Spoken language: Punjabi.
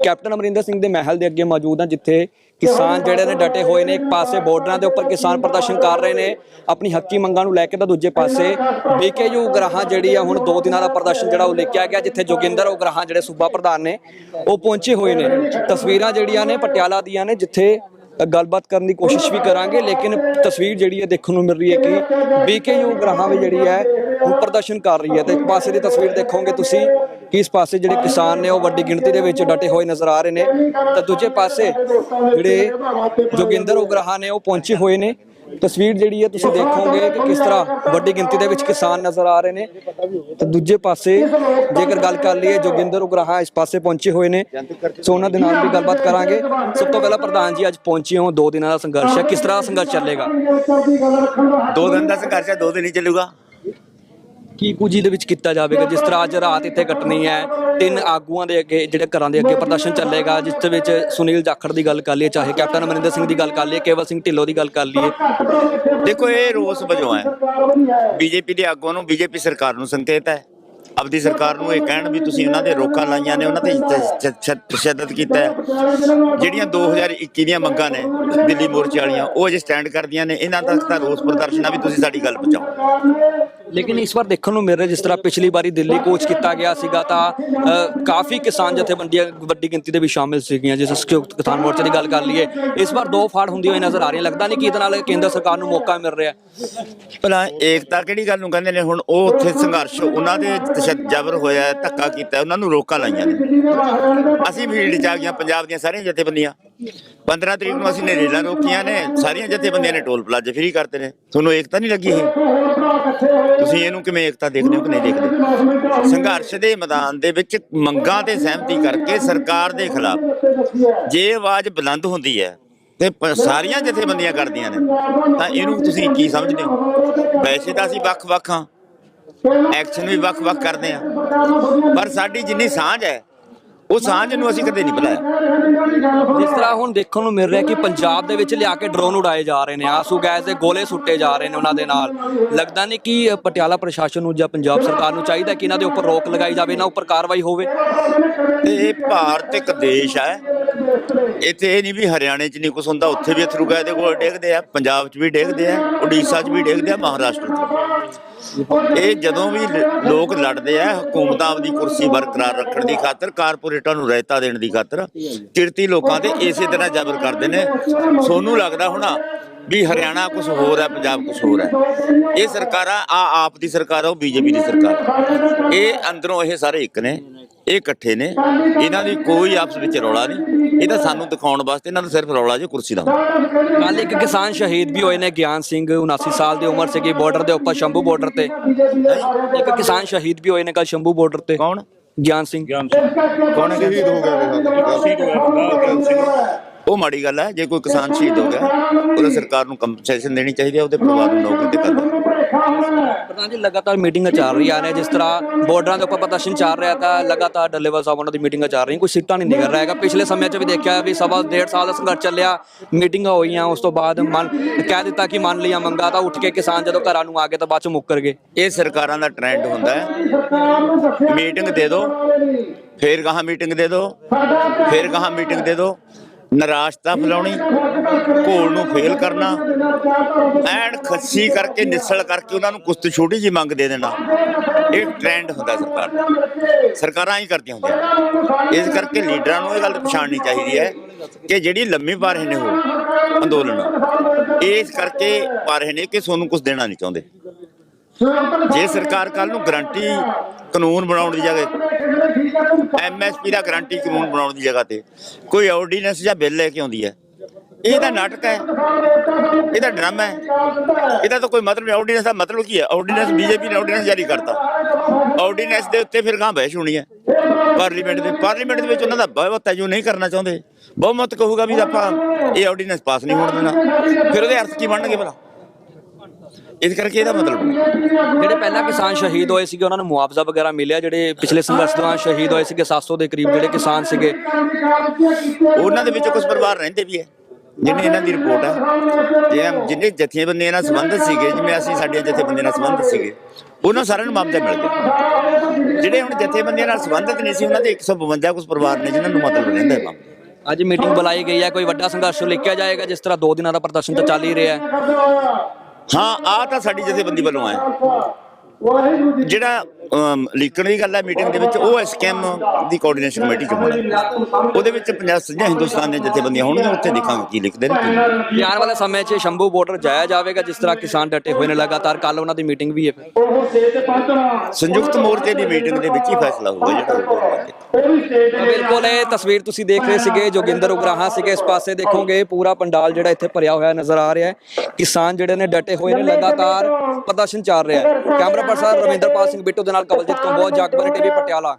ਕੈਪਟਨ ਅਮਰਿੰਦਰ ਸਿੰਘ ਦੇ ਮਹਿਲ ਦੇ ਅੱਗੇ ਮੌਜੂਦ ਹਾਂ, ਜਿੱਥੇ ਕਿਸਾਨ ਜਿਹੜੇ ਨੇ ਡਟੇ ਹੋਏ ਨੇ ਇੱਕ ਪਾਸੇ ਬਾਰਡਰਾਂ ਦੇ ਉੱਪਰ ਕਿਸਾਨ ਪ੍ਰਦਰਸ਼ਨ ਕਰ ਰਹੇ ਨੇ, ਆਪਣੀ ਹੱਕੀ ਮੰਗਾਂ ਨੂੰ ਲੈ ਕੇ ਤਾਂ ਦੂਜੇ ਪਾਸੇ ਬੀਕੇਯੂ ਉਗਰਾਹਾਂ ਜਿਹੜੀ ਆ, ਹੁਣ ਦੋ ਦਿਨਾਂ ਦਾ ਪ੍ਰਦਰਸ਼ਨ ਜਿਹੜਾ ਉਹ ਲਿਖਿਆ ਗਿਆ, ਜਿੱਥੇ ਜੋਗਿੰਦਰ ਉਗਰਾਹਾਂ ਜਿਹੜੇ ਸੂਬਾ ਪ੍ਰਧਾਨ ਨੇ, ਉਹ ਪਹੁੰਚੇ ਹੋਏ ਨੇ। ਤਸਵੀਰਾਂ ਜਿਹੜੀਆਂ ਨੇ ਪਟਿਆਲਾ ਦੀਆਂ ਨੇ, ਜਿੱਥੇ ਗੱਲਬਾਤ ਕਰਨ ਦੀ ਕੋਸ਼ਿਸ਼ ਵੀ ਕਰਾਂਗੇ, ਲੇਕਿਨ ਤਸਵੀਰ ਜਿਹੜੀ ਹੈ ਦੇਖਣ ਨੂੰ ਮਿਲ ਰਹੀ ਹੈ ਕਿ ਬੀਕੇਯੂ ਉਗਰਾਹਾਂ ਵੀ ਜਿਹੜੀ ਹੈ ਉਹ ਪ੍ਰਦਰਸ਼ਨ ਕਰ ਰਹੀ ਹੈ। ਤੇ ਇੱਕ ਪਾਸੇ ਦੀ ਤਸਵੀਰ ਦੇਖੋਗੇ ਤੁਸੀਂ ਕਿ ਇਸ ਪਾਸੇ ਜਿਹੜੇ ਕਿਸਾਨ ਨੇ ਉਹ ਵੱਡੀ ਗਿਣਤੀ ਦੇ ਵਿੱਚ ਡਟੇ ਹੋਏ ਨਜ਼ਰ ਆ ਰਹੇ ਨੇ। ਤਾਂ ਦੂਜੇ ਪਾਸੇ ਜਿਹੜੇ ਜੋਗਿੰਦਰ ਉਗਰਾਹਾਂ ਨੇ ਉਹ ਪਹੁੰਚੇ ਹੋਏ ਨੇ। ਤਸਵੀਰ ਜਿਹੜੀ ਹੈ ਤੁਸੀਂ ਦੇਖੋਗੇ ਕਿ ਕਿਸ ਤਰ੍ਹਾਂ ਵੱਡੀ ਗਿਣਤੀ ਦੇ ਵਿੱਚ ਕਿਸਾਨ ਨਜ਼ਰ ਆ ਰਹੇ ਨੇ। ਤੇ ਦੂਜੇ ਪਾਸੇ ਜੇਕਰ ਗੱਲ ਕਰ ਲਈਏ, ਜੋਗਿੰਦਰ ਉਗਰਾਹਾਂ ਇਸ ਪਾਸੇ ਪਹੁੰਚੇ ਹੋਏ ਨੇ। ਸੋ ਉਹਨਾਂ ਦੇ ਨਾਲ ਵੀ ਗੱਲਬਾਤ ਕਰਾਂਗੇ। ਸਭ ਤੋਂ ਪਹਿਲਾਂ ਪ੍ਰਧਾਨ ਜੀ ਅੱਜ ਪਹੁੰਚੇ ਹੋ ਦੋ ਦਿਨਾਂ ਦਾ ਸੰਘਰਸ਼ ਹੈ। ਕਿਸ ਤਰ੍ਹਾਂ ਸੰਘਰਸ਼ ਚੱਲੇਗਾ? ਦੋ ਦਿਨ ਦਾ ਸੰਘਰਸ਼ ਹੈ, ਦੋ ਦਿਨ ਹੀ ਚੱਲੂਗਾ। ਕੀ ਕੁਝ ਇਹਦੇ ਵਿੱਚ ਕੀਤਾ ਜਾਵੇਗਾ? ਜਿਸ ਤਰ੍ਹਾਂ ਅੱਜ ਰਾਤ ਇੱਥੇ ਕੱਟਣੀ ਹੈ, ਤਿੰਨ ਆਗੂਆਂ ਦੇ ਅੱਗੇ, ਜਿਹੜੇ ਘਰਾਂ ਦੇ ਅੱਗੇ ਪ੍ਰਦਰਸ਼ਨ ਚੱਲੇਗਾ, ਜਿਸ ਦੇ ਵਿੱਚ ਸੁਨੀਲ ਜਾਖੜ ਦੀ ਗੱਲ ਕਰ ਲਈਏ, ਚਾਹੇ ਕੈਪਟਨ ਅਮਰਿੰਦਰ ਸਿੰਘ ਦੀ ਗੱਲ ਕਰ ਲਈਏ, ਕੇਵਲ ਸਿੰਘ ਢਿੱਲੋਂ ਦੀ ਗੱਲ ਕਰ ਲਈਏ। ਦੇਖੋ, ਇਹ ਰੋਸ ਵਜੋਂ ਹੈ। ਬੀਜੇਪੀ ਦੇ ਆਗੂਆਂ ਨੂੰ ਬੀਜੇਪੀ ਸਰਕਾਰ ਨੂੰ ਸੰਕੇਤ ਹੈ। ਆਪਦੀ ਸਰਕਾਰ ਨੂੰ ਇਹ ਕਹਿਣ ਵੀ ਤੁਸੀਂ ਉਹਨਾਂ ਦੇ ਰੋਕਾਂ ਲਾਈਆਂ ਨੇ, ਉਹਨਾਂ ਤੇ ਤ- ਤ- ਤਸ਼ੱਦਦ ਕੀਤਾ ਹੈ। ਜਿਹੜੀਆਂ 2021 ਦੀਆਂ ਮੰਗਾਂ ਨੇ, ਦਿੱਲੀ ਮੋਰਚੇ ਵਾਲੀਆਂ, ਉਹ ਅਜੇ ਸਟੈਂਡ ਕਰਦੀਆਂ ਨੇ। ਇਹਨਾਂ ਤੱਕ ਤਾਂ ਰੋਸ ਪ੍ਰਦਰਸ਼ਨ ਆ ਵੀ ਤੁਸੀਂ ਸਾਡੀ ਗੱਲ ਪਹੁੰਚਾਓ। ਲੇਕਿਨ ਇਸ ਵਾਰ ਦੇਖਣ ਨੂੰ ਮਿਲ ਰਿਹਾ ਜਿਸ ਤਰ੍ਹਾਂ ਪਿਛਲੀ ਵਾਰੀ ਦਿੱਲੀ ਕੋਚ ਕੀਤਾ ਗਿਆ ਸੀਗਾ ਤਾਂ ਅ, ਕਾਫੀ ਕਿਸਾਨ ਜਥੇਬੰਦੀਆਂ ਵੱਡੀ ਗਿਣਤੀ ਦੇ ਵੀ ਸ਼ਾਮਿਲ ਸੀਗੀਆਂ ਜਿਸ ਸੰਯੁਕਤ ਕਿਸਾਨ ਮੋਰਚੇ ਦੀ ਗੱਲ ਕਰ ਲਈਏ। ਇਸ ਵਾਰ ਦੋ ਫਾੜ ਹੁੰਦੀ ਹੋਈ ਨਜ਼ਰ ਆ ਰਹੀ ਲੱਗਦਾ ਨਹੀਂ ਕਿ ਇਹਦੇ ਨਾਲ ਕੇਂਦਰ ਸਰਕਾਰ ਨੂੰ ਮੌਕਾ ਮਿਲ ਰਿਹਾ। ਭਲਾ ਏਕਤਾ ਕਿਹੜੀ ਗੱਲ ਨੂੰ ਕਹਿੰਦੇ ਨੇ ਹੁਣ ਉਹ ਉੱਥੇ ਸੰਘਰਸ਼ ਉਹਨਾਂ ਦੇ ਤਸ਼ੱਦਦ ਜ਼ਬਰ ਹੋਇਆ ਹੈ, ਧੱਕਾ ਕੀਤਾ ਹੈ, ਉਹਨਾਂ ਨੂੰ ਰੋਕਾਂ ਲਾਈਆਂ ਨੇ। ਅਸੀਂ ਫੀਲਡ 'ਚ ਆ ਗਈਆਂ ਪੰਜਾਬ ਦੀਆਂ ਸਾਰੀਆਂ ਜਥੇਬੰਦੀਆਂ 15 ਤਰੀਕ ਨੂੰ ਅਸੀਂ ਨੇ ਰੇਲਾਂ ਰੋਕੀਆਂ ਨੇ ਸਾਰੀਆਂ ਜਥੇਬੰਦੀਆਂ ਨੇ ਟੋਲ ਪਲਾਜ਼ੇ ਫ੍ਰੀ ਕਰਤੇ ਨੇ। ਤੁਹਾਨੂੰ ਏਕਤਾ ਨਹੀਂ ਲੱਗੀ ਇਹ? ਤੁਸੀਂ ਇਹਨੂੰ ਕਿਵੇਂ ਏਕਤਾ ਦੇਖਦੇ ਹੋ ਕਿ ਨਹੀਂ ਦੇਖਦੇ? ਸੰਘਰਸ਼ ਦੇ ਮੈਦਾਨ ਦੇ ਵਿੱਚ ਮੰਗਾਂ ਤੇ ਸਹਿਮਤੀ ਕਰਕੇ ਸਰਕਾਰ ਦੇ ਖਿਲਾਫ ਜੇ ਆਵਾਜ਼ ਬੁਲੰਦ ਹੁੰਦੀ ਹੈ ਤੇ ਸਾਰੀਆਂ ਜਥੇਬੰਦੀਆਂ ਕਰਦੀਆਂ ਨੇ ਤਾਂ ਇਹਨੂੰ ਤੁਸੀਂ ਕੀ ਸਮਝਦੇ ਹੋ? ਵੈਸੇ ਤਾਂ ਅਸੀਂ ਵੱਖ-ਵੱਖ ਹਾਂ। ਐਕਸ਼ਨ ਵੀ ਵੱਖ-ਵੱਖ ਕਰਦੇ ਆ ਪਰ ਸਾਡੀ ਜਿੰਨੀ ਸਾਂਝ ਹੈ ਉਹ ਸਾਂਝ ਨੂੰ ਅਸੀਂ ਕਦੇ ਨਹੀਂ ਭੁਲਾਇਆ ਜਿਸ ਤਰ੍ਹਾਂ ਹੁਣ ਦੇਖਣ ਨੂੰ ਮਿਲ ਰਿਹਾ ਕਿ ਪੰਜਾਬ ਦੇ ਵਿੱਚ ਲਿਆ ਕੇ ਡਰੋਨ ਉਡਾਏ ਜਾ ਰਹੇ ਨੇ ਆਸੂ ਗੈਸ ਦੇ ਗੋਲੇ ਸੁੱਟੇ ਜਾ ਰਹੇ ਨੇ ਉਹਨਾਂ ਦੇ ਨਾਲ। ਲੱਗਦਾ ਨਹੀਂ ਕਿ ਪਟਿਆਲਾ ਪ੍ਰਸ਼ਾਸਨ ਨੂੰ ਜਾਂ ਪੰਜਾਬ ਸਰਕਾਰ ਨੂੰ ਚਾਹੀਦਾ ਕਿ ਇਹਨਾਂ ਦੇ ਉੱਪਰ ਰੋਕ ਲਗਾਈ ਜਾਵੇ ਇਹਨਾਂ ਉੱਪਰ ਕਾਰਵਾਈ ਹੋਵੇ। ਇਹ ਭਾਰਤ ਇੱਕ ਦੇਸ਼ ਹੈ। ਇੱਥੇ ਇਹ ਨਹੀਂ ਵੀ ਹਰਿਆਣੇ 'ਚ ਨਹੀਂ ਕੁਛ ਹੁੰਦਾ ਉੱਥੇ ਵੀ ਅਥਰੂ ਗੈਸ ਦੇ ਗੋਲੇ ਡੇਗਦੇ ਆ ਪੰਜਾਬ 'ਚ ਵੀ ਡੇਗਦੇ ਆ ਉੜੀਸਾ 'ਚ ਵੀ ਡੇਗਦੇ ਆ ਮਹਾਰਾਸ਼ਟਰ 'ਚ ਇਹ ਜਦੋਂ ਵੀ ਲੋਕ ਲੜਦੇ ਆ, ਹਕੂਮਤਾਂ ਆਪਦੀ ਕੁਰਸੀ ਬਰਕਰਾਰ ਰੱਖਣ ਦੀ ਖਾਤਰ, ਕਾਰਪੋਰੇਟਾਂ ਨੂੰ ਰਾਇਤਾ ਦੇਣ ਦੀ ਖਾਤਰ ਕਿਰਤੀ ਲੋਕਾਂ ਤੇ ਇਸੇ ਤਰ੍ਹਾਂ ਜ਼ਬਰ ਕਰਦੇ ਨੇ। ਸੋਨੂੰ ਲੱਗਦਾ ਹੋਣਾ ਵੀ ਹਰਿਆਣਾ ਕੁਝ ਹੋਰ ਹੈ ਪੰਜਾਬ ਕੁਝ ਹੋਰ ਹੈ। ਇਹ ਸਰਕਾਰਾਂ ਆ ਆਪ ਦੀ ਸਰਕਾਰ ਆ ਉਹ ਬੀਜੇਪੀ ਦੀ ਸਰਕਾਰ ਇਹ ਅੰਦਰੋਂ ਇਹ ਸਾਰੇ ਇੱਕ ਨੇ ਇਹ ਇਕੱਠੇ ਨੇ। ਇਹਨਾਂ ਦੀ ਕੋਈ ਆਪਸ ਵਿੱਚ ਰੌਲਾ ਨਹੀਂ। ਇਹ ਤਾਂ ਸਾਨੂੰ ਦਿਖਾਉਣ ਵਾਸਤੇ ਇਹਨਾਂ ਦਾ ਸਿਰਫ ਰੌਲਾ ਜੇ ਕੁਰਸੀ ਦਾ। ਕੱਲ ਇੱਕ ਕਿਸਾਨ ਸ਼ਹੀਦ ਵੀ ਹੋਏ ਨੇ ਗਿਆਨ ਸਿੰਘ 79 ਸਾਲ ਦੀ ਉਮਰ ਸੀਗੀ ਬਾਰਡਰ ਦੇ ਉੱਪਰ ਸ਼ੰਭੂ ਬਾਰਡਰ ਤੇ। ਇੱਕ ਕਿਸਾਨ ਸ਼ਹੀਦ ਵੀ ਹੋਏ ਨੇ ਕੱਲ ਸ਼ੰਭੂ ਬਾਰਡਰ ਤੇ। ਕੌਣ? ਗਿਆਨ ਸਿੰਘ। ਕੌਣ ਹੈ ਸ਼ਹੀਦ ਹੋ ਗਿਆ ਸ਼ਹੀਦ ਹੋ ਗਿਆ। ਉਹ ਮਾੜੀ ਗੱਲ ਹੈ ਜੇ ਕੋਈ ਕਿਸਾਨ ਸ਼ਹੀਦ ਹੋ ਗਿਆ ਉਹਦਾ ਸਰਕਾਰ ਨੂੰ ਕੰਪਨਸੇਸ਼ਨ ਦੇਣੀ ਚਾਹੀਦੀ ਹੈ ਉਹਦੇ ਪਰਿਵਾਰ ਨੂੰ ਨੌਕਰੀ ਤੇ ਕਰਦਾ ਪ੍ਰਧਾਨ ਜੀ ਲਗਾਤਾਰ ਮੀਟਿੰਗਾਂ ਚੱਲ ਰਹੀਆਂ ਨੇ ਜਿਸ ਤਰ੍ਹਾਂ ਬਾਰਡਰਾਂ ਦੇ ਉੱਪਰ ਪ੍ਰਦਰਸ਼ਨ ਚੱਲ ਰਿਹਾ ਤਾਂ ਲਗਾਤਾਰ ਡੱਲੇਵਾਲ ਸਾਹਿਬ ਉਹਨਾਂ ਦੀ ਮੀਟਿੰਗਾਂ ਚੱਲ ਰਹੀਆਂ ਕੋਈ ਸੀਟਾਂ ਨਹੀਂ ਨਿਕਲ ਰਿਹਾ ਹੈਗਾ। ਪਿਛਲੇ ਸਮੇਂ 'ਚ ਵੀ ਦੇਖਿਆ ਵੀ ਸਵਾ ਡੇਢ ਸਾਲ ਦਾ ਸੰਘਰਸ਼ ਚੱਲਿਆ ਮੀਟਿੰਗਾਂ ਹੋਈਆਂ ਉਸ ਤੋਂ ਬਾਅਦ ਮਨ ਕਹਿ ਦਿੱਤਾ ਕਿ ਮੰਨ ਲਿਆ ਮੰਗਾ ਤਾਂ ਉੱਠ ਕੇ ਕਿਸਾਨ ਜਦੋਂ ਘਰਾਂ ਨੂੰ ਆ ਗਏ ਤਾਂ ਬਾਅਦ 'ਚ ਮੁੱਕਰ ਗਏ। ਇਹ ਸਰਕਾਰਾਂ ਦਾ ਟ੍ਰੈਂਡ ਹੁੰਦਾ ਹੈ। ਮੀਟਿੰਗ ਦੇ ਦਿਓ ਫੇਰ ਕਹਾ ਮੀਟਿੰਗ ਦੇ ਦਿਓ ਫੇਰ ਕਹਾ ਮੀਟਿੰਗ ਦੇ ਦਿਓ। ਨਿਰਾਸ਼ਤਾ ਫੈਲਾਉਣੀ, ਘੋਲ ਨੂੰ ਫੇਲ ਕਰਨਾ, ਐਨ ਖੱਸੀ ਕਰਕੇ, ਨਿਸਲ ਕਰਕੇ ਉਹਨਾਂ ਨੂੰ ਕੁਸ਼ਤ ਛੋਟੀ ਜੀ ਮੰਗ ਦੇ ਦੇਣਾ। ਇਹ ਟ੍ਰੈਂਡ ਹੁੰਦਾ ਸਰਕਾਰ ਦਾ। ਸਰਕਾਰਾਂ ਹੀ ਕਰਦੀਆਂ ਹੁੰਦੀਆਂ। ਇਸ ਕਰਕੇ ਲੀਡਰਾਂ ਨੂੰ ਇਹ ਗੱਲ ਪਛਾਣਨੀ ਚਾਹੀਦੀ ਹੈ ਕਿ ਜਿਹੜੀ ਲੰਮੀ ਪਾ ਰਹੇ ਨੇ ਉਹ ਅੰਦੋਲਨ, ਇਸ ਕਰਕੇ ਪਾ ਰਹੇ ਨੇ ਕਿ ਤੁਹਾਨੂੰ ਕੁਝ ਦੇਣਾ ਨਹੀਂ ਚਾਹੁੰਦੇ। ਜੇ ਸਰਕਾਰ ਕੱਲ ਨੂੰ ਗਰੰਟੀ ਕਾਨੂੰਨ ਬਣਾਉਣ ਦੀ ਜਗ੍ਹਾ ਐਮਐਸਪੀ ਦਾ ਗਰੰਟੀ ਕਾਨੂੰਨ ਬਣਾਉਣ ਦੀ ਜਗ੍ਹਾ ਤੇ। ਕੋਈ ਆਰਡੀਨੈਂਸ ਜਾਂ ਬਿੱਲ ਲੈ ਕੇ ਆਉਂਦੀ ਹੈ। ਇਹ ਤਾਂ ਨਾਟਕ ਹੈ। ਇਹਦਾ ਡਰਾਮਾ ਹੈ। ਇਹਦਾ ਤਾਂ ਕੋਈ ਮਤਲਬ ਨਹੀਂ। ਆਰਡੀਨੈਂਸ ਦਾ ਮਤਲਬ ਕੀ ਹੈ? ਆਰਡੀਨੈਂਸ ਬੀਜੇਪੀ ਨੇ ਆਰਡੀਨੈਂਸ ਜਾਰੀ ਕਰਤਾ। ਆਰਡੀਨੈਂਸ ਦੇ ਉੱਤੇ ਫਿਰ ਗਾਂ ਬਹਿਸ ਹੋਣੀ ਹੈ। ਪਾਰਲੀਮੈਂਟ ਦੇ ਪਾਰਲੀਮੈਂਟ ਦੇ ਵਿੱਚ ਉਹਨਾਂ ਦਾ ਬਹੁਮਤ ਹੈ। ਜੋ ਨਹੀਂ ਕਰਨਾ ਚਾਹੁੰਦੇ। ਬਹੁਮਤ ਕਹੂਗਾ ਵੀ ਆਪਾਂ ਇਹ ਆਰਡੀਨੈਂਸ ਪਾਸ ਨਹੀਂ ਹੋਣ ਦੇਣਾ। ਫਿਰ ਉਹਦੇ ਅਰਥ ਕੀ ਬਣਨਗੇ ਭਲਾ? ਇਸ ਕਰਕੇ ਇਹਦਾ ਮਤਲਬ ਜਿਹੜੇ ਪਹਿਲਾਂ ਕਿਸਾਨ ਸ਼ਹੀਦ ਹੋਏ ਸੀਗੇ ਉਹਨਾਂ ਨੂੰ ਮੁਆਵਜ਼ਾ ਵਗੈਰਾ ਮਿਲਿਆ ਜਿਹੜੇ ਪਿਛਲੇ ਸੰਘਰਸ਼ ਦੌਰਾਨ ਸ਼ਹੀਦ ਹੋਏ ਸੀਗੇ 700 ਦੇ ਕਰੀਬ ਜਿਹੜੇ ਕਿਸਾਨ ਸੀਗੇ। ਉਹਨਾਂ ਦੇ ਵਿੱਚ ਕੁਝ ਪਰਿਵਾਰ ਰਹਿੰਦੇ ਵੀ ਹੈ ਜਿੰਨੇ ਇਹਨਾਂ ਦੀ ਰਿਪੋਰਟ ਹੈ ਜਿਵੇਂ ਜਿੰਨੇ ਜਥੇਬੰਦੀਆਂ ਨਾਲ ਸੰਬੰਧਿਤ ਸੀਗੇ ਜਿਵੇਂ ਅਸੀਂ ਸਾਡੇ ਜਥੇਬੰਦੀਆਂ ਨਾਲ ਸੰਬੰਧਿਤ ਸੀਗੇ ਉਹਨਾਂ ਸਾਰਿਆਂ ਨੂੰ ਮੁਆਵਜ਼ਾ ਮਿਲ ਗਿਆ। ਜਿਹੜੇ ਹੁਣ ਜਥੇਬੰਦੀਆਂ ਨਾਲ ਸੰਬੰਧਿਤ ਨਹੀਂ ਸੀ ਉਹਨਾਂ ਦੇ 152 ਕੁਝ ਪਰਿਵਾਰ ਨੇ ਜਿਨ੍ਹਾਂ ਨੂੰ ਮਤਲਬ ਰਹਿੰਦਾ ਹੈ ਮਾਮਲੇ। ਅੱਜ ਮੀਟਿੰਗ ਬੁਲਾਈ ਗਈ ਹੈ ਕੋਈ ਵੱਡਾ ਸੰਘਰਸ਼ ਲਿਖਿਆ ਜਾਏਗਾ ਜਿਸ ਤਰ੍ਹਾਂ ਦੋ ਦਿਨਾਂ ਦਾ ਪ੍ਰਦਰਸ਼ਨ ਤਾਂ ਚੱਲ ਹੀ ਰਿਹਾ ਹੈ। ਹਾਂ ਆ ਤਾਂ ਸਾਡੀ ਜਥੇਬੰਦੀ ਵੱਲੋਂ ਆਇਆ ਜਿਹੜਾ ਲੀਕਣ ਦੀ ਗੱਲ ਹੈ ਮੀਟਿੰਗ ਦੇ ਵਿੱਚ ਉਹ ਐਸਕੇਐਮ ਦੀ ਕੋਆਰਡੀਨੇਸ਼ਨ ਕਮੇਟੀ ਚ ਹੋਣਾ। ਉਹਦੇ ਵਿੱਚ ਪੰਜਾਬ ਸੱਜਾ ਹਿੰਦੁਸਤਾਨ ਦੀਆਂ ਜਥੇਬੰਦੀਆਂ ਹੋਣਗੀਆਂ ਉੱਥੇ ਦੇਖਾਂਗੇ ਕੀ ਲਿਖਦੇ ਨੇ ਆਉਣ ਵਾਲੇ ਸਮੇਂ 'ਚ ਸ਼ੰਭੂ ਬਾਰਡਰ ਜਾਇਆ ਜਾਵੇਗਾ ਜਿਸ ਤਰ੍ਹਾਂ ਕਿਸਾਨ ਡਟੇ ਹੋਏ ਨੇ ਲਗਾਤਾਰ ਕੱਲ ਉਹਨਾਂ ਦੀ ਮੀਟਿੰਗ ਵੀ ਹੈ ਫਿਰ। ਸੰਯੁਕਤ ਮੋਰਚੇ ਦੀ ਮੀਟਿੰਗ ਦੇ ਵਿੱਚ ਹੀ ਫੈਸਲਾ ਹੋਊਗਾ ਜਿਹੜਾ ਬਿਲਕੁਲ ਇਹ ਤਸਵੀਰ ਤੁਸੀਂ ਦੇਖ ਰਹੇ ਸੀਗੇ ਜੋਗਿੰਦਰ ਉਗਰਾਹਾਂ ਸੀਗੇ ਇਸ ਪਾਸੇ ਦੇਖੋਗੇ ਪੂਰਾ ਪੰਡਾਲ ਜਿਹੜਾ ਇੱਥੇ ਭਰਿਆ ਹੋਇਆ ਨਜ਼ਰ ਆ ਰਿਹਾ ਹੈ। ਕਿਸਾਨ ਜਿਹੜੇ ਨੇ ਡਟੇ ਹੋਏ ਨੇ ਲਗਾਤਾਰ ਪ੍ਰਦਰਸ਼ਨ ਚੱਲ ਰਿਹਾ ਹੈ। ਕੈਮਰਾ ਪਰਸਨ ਰਵਿੰਦਰਪਾਲ ਸਿੰਘ ਬਿੱਟੂ ਦੇ ਨਾਲ ਕਵਲਜੀਤ ਕੰਬੋਜ ਜਗਬਰ ਟੀਵੀ ਪਟਿਆਲਾ।